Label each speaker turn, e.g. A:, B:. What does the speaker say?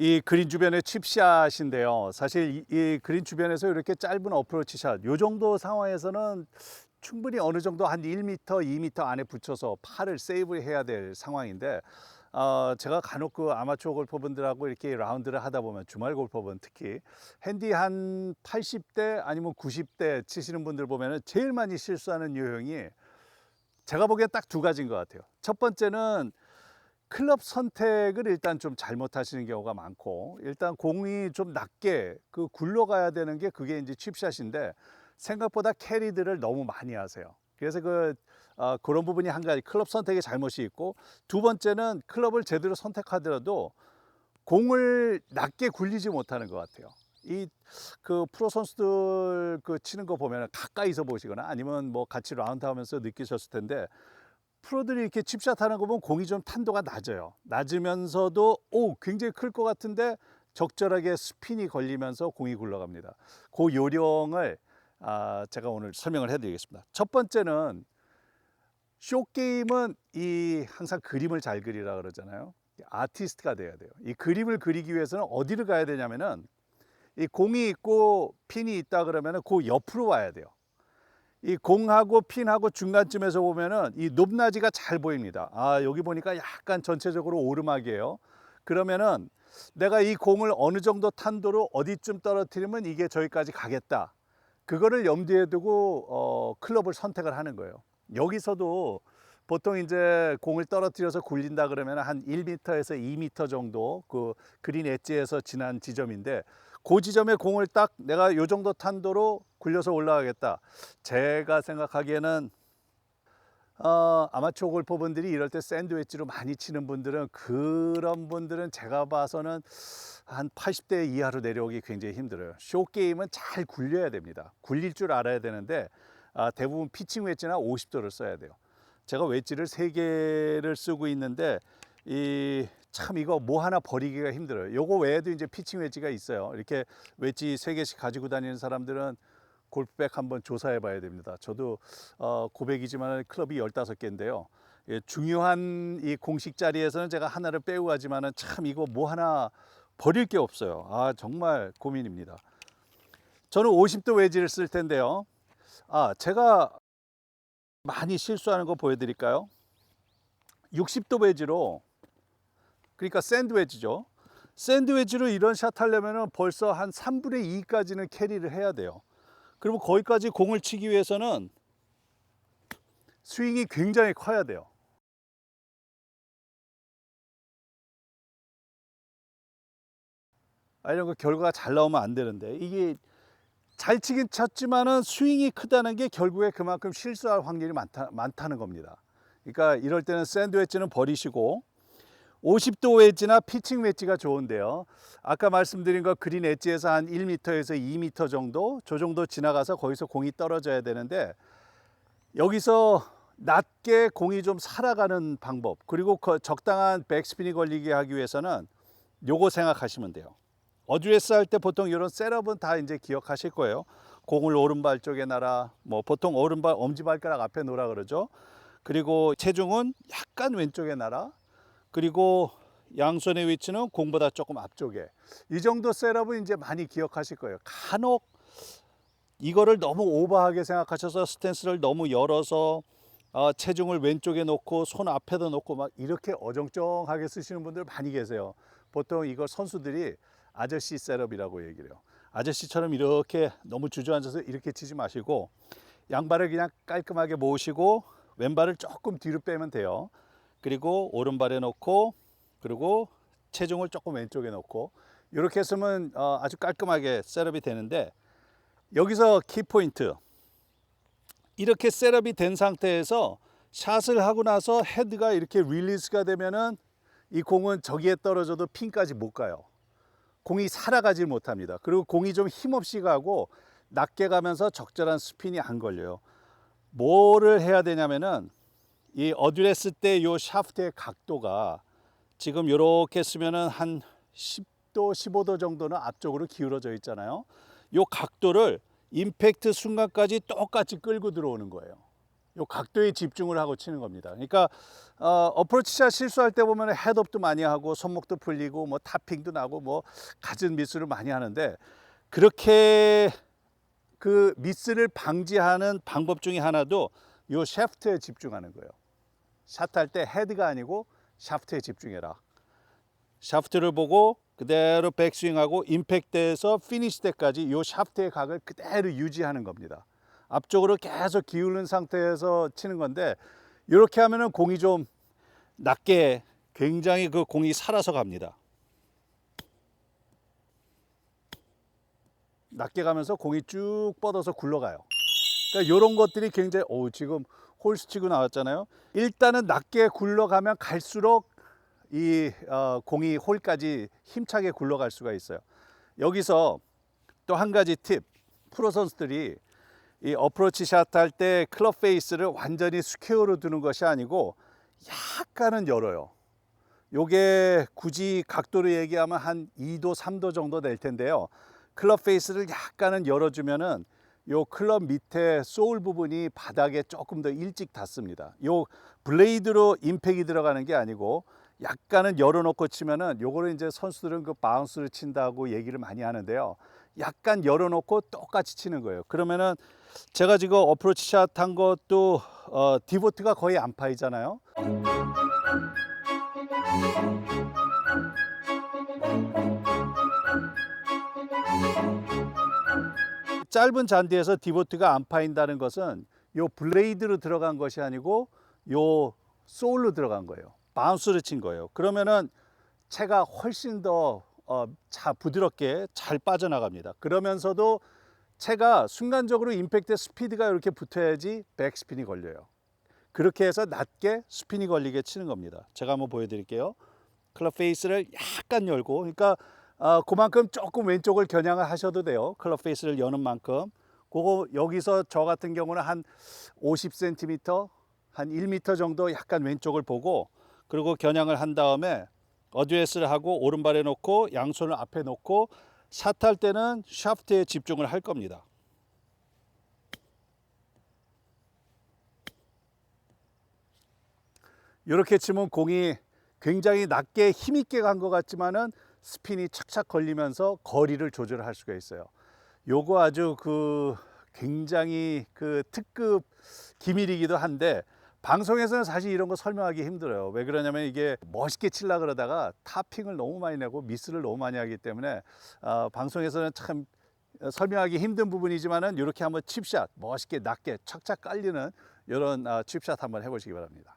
A: 이 그린 주변의 칩샷인데요. 사실 이, 이 그린 주변에서 이렇게 짧은 어프로치 샷, 요 정도 상황에서는 충분히 어느 정도 한 1m, 2m 안에 붙여서 팔을 세이브해야 될 상황인데 어, 제가 간혹 그 아마추어 골퍼분들하고 이렇게 라운드를 하다 보면 주말 골퍼분 특히 핸디 한 80대 아니면 90대 치시는 분들 보면은 제일 많이 실수하는 유형이 제가 보기엔 딱두 가지인 것 같아요. 첫 번째는 클럽 선택을 일단 좀 잘못하시는 경우가 많고 일단 공이 좀 낮게 그 굴러가야 되는 게 그게 이제 칩샷인데 생각보다 캐리들을 너무 많이 하세요. 그래서 그 어, 그런 부분이 한 가지 클럽 선택의 잘못이 있고 두 번째는 클럽을 제대로 선택하더라도 공을 낮게 굴리지 못하는 것 같아요. 이 그 프로 선수들 그 치는 거 보면 가까이서 보시거나 아니면 뭐 같이 라운드 하면서 느끼셨을 텐데 프로들이 이렇게 칩샷 하는 거 보면 공이 좀 탄도가 낮아요. 낮으면서도 오 굉장히 클 것 같은데 적절하게 스핀이 걸리면서 공이 굴러갑니다. 그 요령을 아, 제가 오늘 설명을 해드리겠습니다. 첫 번째는 쇼 게임은 이 항상 그림을 잘 그리라 그러잖아요. 아티스트가 돼야 돼요. 이 그림을 그리기 위해서는 어디를 가야 되냐면은 이 공이 있고 핀이 있다 그러면은 그 옆으로 와야 돼요. 이 공하고 핀하고 중간쯤에서 보면은 이 높낮이가 잘 보입니다. 아, 여기 보니까 약간 전체적으로 오르막이에요. 그러면은 내가 이 공을 어느 정도 탄도로 어디쯤 떨어뜨리면 이게 저기까지 가겠다. 그거를 염두에 두고 어, 클럽을 선택을 하는 거예요. 여기서도 보통 이제 공을 떨어뜨려서 굴린다 그러면 한 1m에서 2m 정도 그 그린 엣지에서 지난 지점인데 그 지점에 공을 딱 내가 요 정도 탄도로 굴려서 올라가겠다. 제가 생각하기에는 어, 아마추어 골퍼분들이 이럴 때 샌드웨치로 많이 치는 분들은 그런 분들은 제가 봐서는 한 80대 이하로 내려오기 굉장히 힘들어요. 쇼 게임은 잘 굴려야 됩니다. 굴릴 줄 알아야 되는데 아, 대부분 피칭 웨지나 50도를 써야 돼요. 제가 웨지를 세 개를 쓰고 있는데 이 참 이거 뭐 하나 버리기가 힘들어요. 요거 외에도 이제 피칭 웨지가 있어요. 이렇게 웨지 세 개씩 가지고 다니는 사람들은 골프백 한번 조사해 봐야 됩니다. 저도 어, 고백이지만 클럽이 15개인데요. 예, 중요한 이 공식 자리에서는 제가 하나를 빼고 가지만은 참 이거 뭐 하나 버릴 게 없어요. 아, 정말 고민입니다. 저는 50도 웨지를 쓸 텐데요. 아, 제가 많이 실수하는 거 보여드릴까요? 60도 웨지로, 그러니까 샌드웨지죠. 샌드웨지로 이런 샷 하려면 벌써 한 3분의 2까지는 캐리를 해야 돼요. 그리고 거기까지 공을 치기 위해서는 스윙이 굉장히 커야 돼요. 아, 이런 거 결과가 잘 나오면 안 되는데 이게 잘 치긴 쳤지만은 스윙이 크다는 게 결국에 그만큼 실수할 확률이 많다, 많다는 겁니다. 그러니까 이럴 때는 샌드 웨지는 버리시고 50도 웨지나 피칭 웨지가 좋은데요. 아까 말씀드린 거 그린 엣지에서 한 1m에서 2m 정도, 저 정도 지나가서 거기서 공이 떨어져야 되는데 여기서 낮게 공이 좀 살아가는 방법, 그리고 그 적당한 백스핀이 걸리게 하기 위해서는 요거 생각하시면 돼요. 어드레스 할 때 보통 이런 셋업은 다 이제 기억하실 거예요. 공을 오른발 쪽에 놔라. 뭐 보통 오른발 엄지발가락 앞에 놓으라 그러죠. 그리고 체중은 약간 왼쪽에 놔라. 그리고 양손의 위치는 공보다 조금 앞쪽에. 이 정도 셋업은 이제 많이 기억하실 거예요. 간혹 이거를 너무 오버하게 생각하셔서 스탠스를 너무 열어서 어, 체중을 왼쪽에 놓고 손 앞에다 놓고 막 이렇게 어정쩡하게 쓰시는 분들 많이 계세요. 보통 이걸 선수들이 아저씨 셋업이라고 얘기를 해요. 아저씨처럼 이렇게 너무 주저앉아서 이렇게 치지 마시고 양발을 그냥 깔끔하게 모으시고 왼발을 조금 뒤로 빼면 돼요. 그리고 오른발에 놓고 그리고 체중을 조금 왼쪽에 놓고 이렇게 했으면 어, 아주 깔끔하게 셋업이 되는데 여기서 키포인트 이렇게 셋업이 된 상태에서 샷을 하고 나서 헤드가 이렇게 릴리스가 되면은 이 공은 저기에 떨어져도 핀까지 못 가요. 공이 살아가질 못합니다. 그리고 공이 좀 힘없이 가고 낮게 가면서 적절한 스핀이 안 걸려요. 뭐를 해야 되냐면은 이 어드레스 때 요 샤프트의 각도가 지금 이렇게 쓰면은 한 10도, 15도 정도는 앞쪽으로 기울어져 있잖아요. 요 각도를 임팩트 순간까지 똑같이 끌고 들어오는 거예요. 요 각도에 집중을 하고 치는 겁니다. 그러니까 어, 어프로치샷 실수할 때 보면 헤드업도 많이 하고 손목도 풀리고 뭐 타핑도 나고 뭐 갖은 미스를 많이 하는데 그렇게 그 미스를 방지하는 방법 중에 하나도 요 샤프트에 집중하는 거예요. 샷할 때 헤드가 아니고 샤프트에 집중해라. 샤프트를 보고 그대로 백스윙하고 임팩트에서 피니시 때까지 요 샤프트의 각을 그대로 유지하는 겁니다. 앞쪽으로 계속 기울는 상태에서 치는 건데 이렇게 하면은 공이 좀 낮게 굉장히 그 공이 살아서 갑니다. 낮게 가면서 공이 쭉 뻗어서 굴러가요. 그러니까 이런 것들이 굉장히 오 지금 홀스 치고 나왔잖아요. 일단은 낮게 굴러가면 갈수록 이 어, 공이 홀까지 힘차게 굴러갈 수가 있어요. 여기서 또 한 가지 팁. 프로 선수들이 이 어프로치 샷 할 때 클럽 페이스를 완전히 스퀘어로 두는 것이 아니고 약간은 열어요. 요게 굳이 각도로 얘기하면 한 2도, 3도 정도 될 텐데요. 클럽 페이스를 약간은 열어주면은 요 클럽 밑에 소울 부분이 바닥에 조금 더 일찍 닿습니다. 요 블레이드로 임팩이 들어가는 게 아니고 약간은 열어놓고 치면은 요거를 이제 선수들은 그 바운스를 친다고 얘기를 많이 하는데요. 약간 열어놓고 똑같이 치는 거예요. 그러면은 제가 지금 어프로치 샷 한 것도 어, 디보트가 거의 안 파이잖아요. 짧은 잔디에서 디보트가 안 파인다는 것은 요 블레이드로 들어간 것이 아니고 요 소울로 들어간 거예요. 바운스를 친 거예요. 그러면은 채가 훨씬 더 어, 자, 부드럽게 잘 빠져나갑니다. 그러면서도 채가 순간적으로 임팩트 스피드가 이렇게 붙어야지 백스핀이 걸려요. 그렇게 해서 낮게 스핀이 걸리게 치는 겁니다. 제가 한번 보여드릴게요. 클럽 페이스를 약간 열고, 그러니까 어, 그만큼 조금 왼쪽을 겨냥을 하셔도 돼요. 클럽 페이스를 여는 만큼. 그거 여기서 저 같은 경우는 한 50cm, 한 1m 정도 약간 왼쪽을 보고, 그리고 겨냥을 한 다음에 어드레스를 하고 오른발에 놓고 양손을 앞에 놓고 샷할 때는 샤프트에 집중을 할 겁니다. 이렇게 치면 공이 굉장히 낮게 힘있게 간 것 같지만은 스핀이 착착 걸리면서 거리를 조절할 수가 있어요. 요거 아주 그 굉장히 그 특급 기밀이기도 한데 방송에서는 사실 이런 거 설명하기 힘들어요. 왜 그러냐면 이게 멋있게 칠라 그러다가 타핑을 너무 많이 내고 미스를 너무 많이 하기 때문에 어, 방송에서는 참 설명하기 힘든 부분이지만은 이렇게 한번 칩샷 멋있게 낮게 착착 깔리는 이런 어, 칩샷 한번 해보시기 바랍니다.